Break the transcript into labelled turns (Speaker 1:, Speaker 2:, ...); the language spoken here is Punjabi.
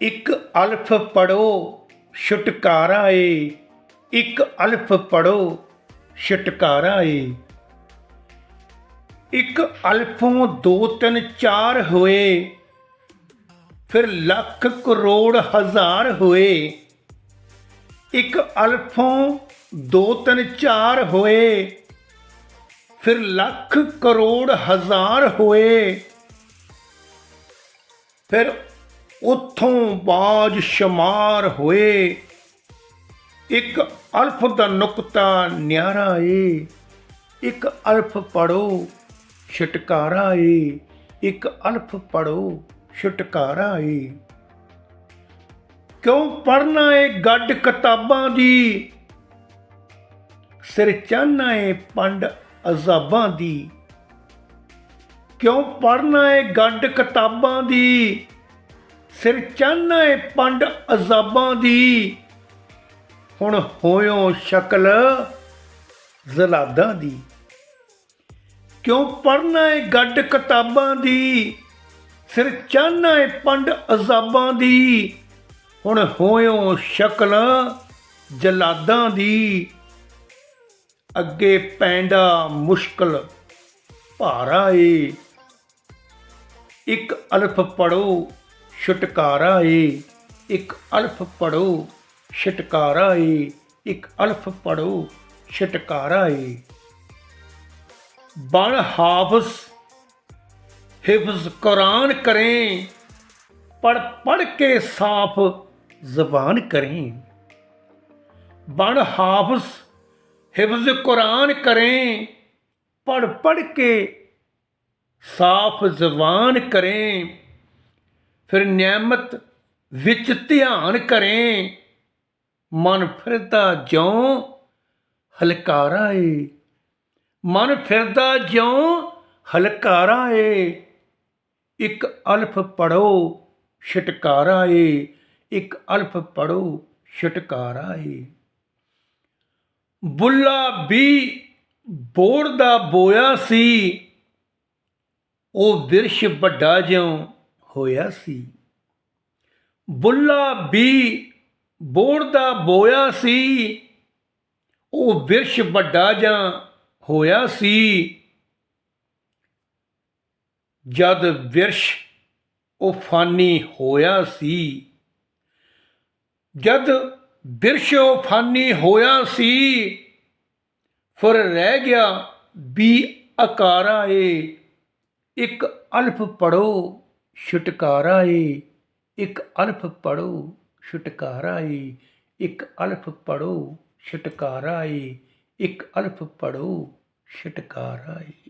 Speaker 1: ਇੱਕ ਅਲਫ ਪੜੋ ਛੁਟਕਾਰਾ ਏ। ਇੱਕ ਅਲਫ ਪੜੋ ਛੁਟਕਾਰਾ ਏ। ਇੱਕ ਅਲਫੋਂ ਦੋ ਤਿੰਨ ਚਾਰ ਹੋਏ। ਫਿਰ ਲੱਖ ਕਰੋੜ ਹਜ਼ਾਰ ਹੋਏ। ਇੱਕ ਅਲਫੋਂ ਦੋ ਤਿੰਨ ਚਾਰ ਹੋਏ। ਫਿਰ ਲੱਖ ਕਰੋੜ ਹਜ਼ਾਰ ਹੋਏ। ਫਿਰ ਉਥੋਂ ਬਾਜ ਸ਼ਮਾਰ ਹੋਏ। ਇੱਕ ਅਲਫ ਦਾ ਨੁਕਤਾ ਨਿਆਰਾ ਏ। ਇੱਕ ਅਲਫ ਪੜੋ, ਛਟਕਾਰਾ ਏ। ਇੱਕ ਅਲਫ ਪੜੋ, ਛਟਕਾਰਾ ਏ। ਕਿਉਂ ਪੜਨਾ ਏ ਗੱਡ ਕਿਤਾਬਾਂ ਦੀ? ਸਿਰ ਚਾਹਨਾ ਏ ਪੰਡ ਅਜ਼ਾਬਾਂ ਦੀ। ਕਿਉਂ ਪੜਨਾ ਏ ਗੱਡ ਕਿਤਾਬਾਂ ਦੀ? ਸਿਰ ਚਾਨਾ ਏ ਪੰਡ ਅਜ਼ਾਬਾਂ ਦੀ। ਹੁਣ ਹੋਇਓ ਸ਼ਕਲ ਜ਼ਲਾਦਾਂ ਦੀ। ਕਿਉਂ ਪੜਨਾ ਏ ਗੱਡ ਕਿਤਾਬਾਂ ਦੀ? ਸਿਰ ਚਾਹਨਾ ਏ ਪੰਡ ਅਜ਼ਾਬਾਂ ਦੀ। ਹੁਣ ਹੋਇਓ ਸ਼ਕਲ ਜਲਾਦਾਂ ਦੀ। ਅੱਗੇ ਪੈਂਦਾ ਮੁਸ਼ਕਲ ਭਾਰਾ ਏ। ਇੱਕ ਅਲਫ ਪੜੋ ਛੁਟਕਾਰਾ ਏ ਇੱਕ ਅਲਫ ਪੜੋ ਛਟਕਾਰਾ ਏ ਇੱਕ ਅਲਫ ਪੜੋ ਛਟਕਾਰਾ ਏ ਬਣ ਹਾਫਜ਼, ਹਿਫਜ਼ ਕੁਰਾਨ ਕਰੇ ਪੜ ਪੜ ਕੇ ਸਾਫ਼ ਜ਼ਬਾਨ ਕਰੇ। ਬਣ ਹਾਫਜ਼, ਹਿਫਜ਼ ਕੁਰਾਨ ਕਰੇ ਪੜ ਪੜ ਕੇ ਸਾਫ਼ ਜ਼ਬਾਨ ਕਰੇ। ਫਿਰ ਨਿਆਮਤ ਵਿੱਚ ਧਿਆਨ ਕਰੇ, ਮਨ ਫਿਰਦਾ ਜਿਉ ਹਲਕਾਰਾ ਏ। ਮਨ ਫਿਰਦਾ ਜਿਉ ਹਲਕਾਰਾ ਏ। ਇੱਕ ਅਲਫ ਪੜੋ, ਛਟਕਾਰਾ ਏ। ਇੱਕ ਅਲਫ ਪੜੋ, ਛਟਕਾਰਾ ਏ। ਬੁੱਲਾ ਵੀ ਬੋੜ ਦਾ ਬੋਇਆ ਸੀ, ਉਹ ਵਿਰਸ਼ ਵੱਡਾ ਜਿਉ ਹੋਇਆ ਸੀ। ਬੁੱਲਾ ਵੀ ਬੋੜ ਦਾ ਬੋਇਆ ਸੀ। ਉਹ ਵਿਰਸ਼ ਵੱਡਾ ਜਾਂ ਹੋਇਆ ਸੀ। ਜਦ ਵਿਰਸ਼ ਉਹ ਫਾਨੀ ਹੋਇਆ ਸੀ। ਜਦ ਬਿਰਸ਼ ਉਹ ਫਾਨੀ ਹੋਇਆ ਸੀ, ਫਿਰ ਰਹਿ ਗਿਆ ਵੀ ਅਕਾਰਾ ਏ। ਇੱਕ ਅਲਫ ਪੜੋ ਛੁਟਕਾਰਾ ਏ, ਇੱਕ ਅਲਫ ਪੜੋ ਛੁਟਕਾਰਾ ਏ, ਇੱਕ ਅਲਫ ਪੜੋ ਛੁਟਕਾਰਾ ਏ, ਇੱਕ ਅਲਫ ਪੜੋ ਛੁਟਕਾਰਾ ਏ।